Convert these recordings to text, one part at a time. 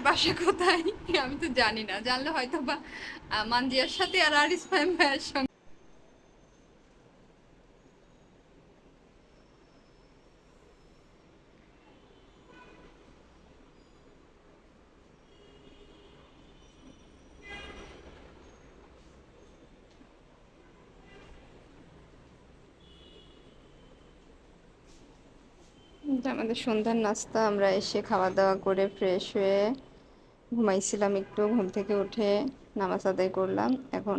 ফাহিমের বাসা কোথায়? আমি তো জানি না। জানলে হয়তো বা মানজিয়ার সাথে আর আরিস ফাহিম ভাইয়ের সঙ্গে। আমাদের সন্ধ্যার নাস্তা, আমরা এসে খাওয়া দাওয়া করে ফ্রেশ হয়ে ঘুমাইছিলাম একটু, ঘুম থেকে উঠে নামাজ আদায় করলাম। এখন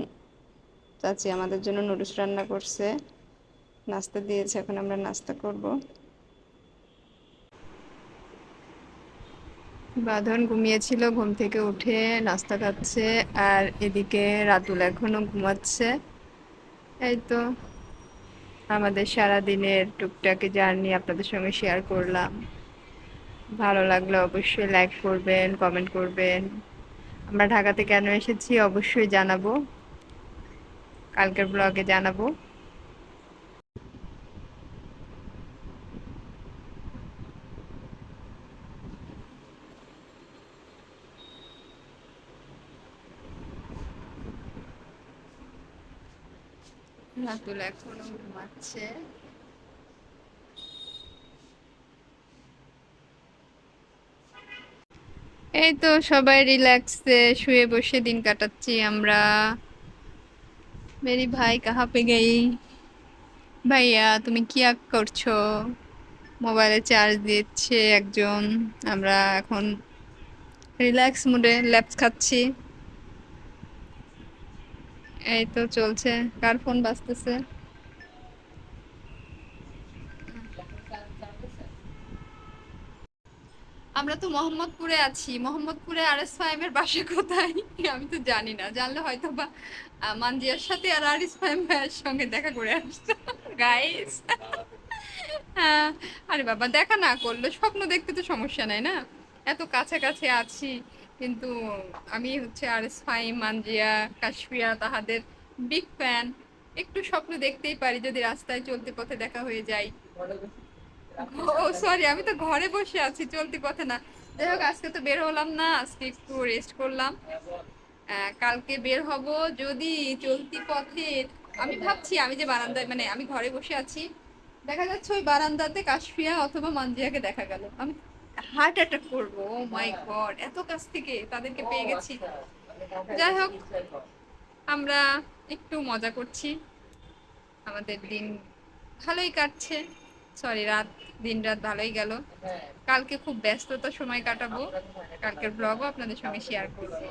চাচি আমাদের জন্য নুডলস রান্না করছে, নাস্তা দিয়েছে, এখন আমরা নাস্তা করব। বাঁধন ঘুমিয়েছিল, ঘুম থেকে উঠে নাস্তা খাচ্ছে, আর এদিকে রাতুল এখনও ঘুমাচ্ছে। এই তো আমাদের সারা দিনের টুকটাকি জার্নি আপনাদের সঙ্গে শেয়ার করলাম। ভালো লাগলে অবশ্যই লাইক করবেন কমেন্ট করবেন। আমরা ঢাকাতে কেন এসেছি অবশ্যই জানাব। কালকের ব্লগে জানাব। রাতুল এখনও ঘুমাচ্ছে। এই তো সবাই রিল্যাক্সে শুয়ে বসে দিন কাটাচ্ছি আমরা। মেরি ভাই, কাহা পে গেই? ভাইয়া, তুমি কি আক করছ? মোবাইলে চার্জ দিচ্ছে একজন, আমরা এখন রিল্যাক্স মুডে ল্যাপস খাচ্ছি। এই তো চলছে, কার ফোন বাজতেছে? আমরা তো মোহাম্মদপুরে আছি। মোহাম্মদপুরে আর এস ফাহিমের বাসা কোথায়? আমি তো জানি না। জানলে হয়তো বা মানজিয়ার সাথে আর আর এস ফাহিম ভাইয়ের সঙ্গে দেখা করে আসতো গাইস আরে বাবা, দেখা না করলে স্বপ্ন দেখতে তো সমস্যা নাই না? এত কাছাকাছি আছি, কিন্তু আমি হচ্ছে আর এস ফাহিম মানজিয়া কাশফিয়া তাহাদের বিগ ফ্যান একটু স্বপ্ন দেখতেই পারি যদি রাস্তায় চলতে পথে দেখা হয়ে যায় ও সরি আমি তো ঘরে বসে আছি, চলতি পথে না। যাই হোক, আজকে তো বের হলাম না, আজকে একটু রেস্ট করলাম। কালকে বের হব যদি চলতি পথে। আমি ভাবছি, আমি যে বারান্দায় মানে আমি ঘরে বসে আছি, দেখা যাচ্ছে ওই বারান্দাতে কাশফিয়া অথবা মানজিয়াকে দেখা গেল। আমি হার্ট অ্যাটাক করব ও মাই গড এত কাছ থেকে তাদেরকে পেয়ে গেছি। যাই হোক, আমরা একটু মজা করছি। আমাদের দিন ভালোই কাটছে। সরি রাত দিন রাত ভালোই গেল। কালকে খুব ব্যস্ততা সময় কাটাবো। কালকের ব্লগও আপনাদের সঙ্গে শেয়ার করব।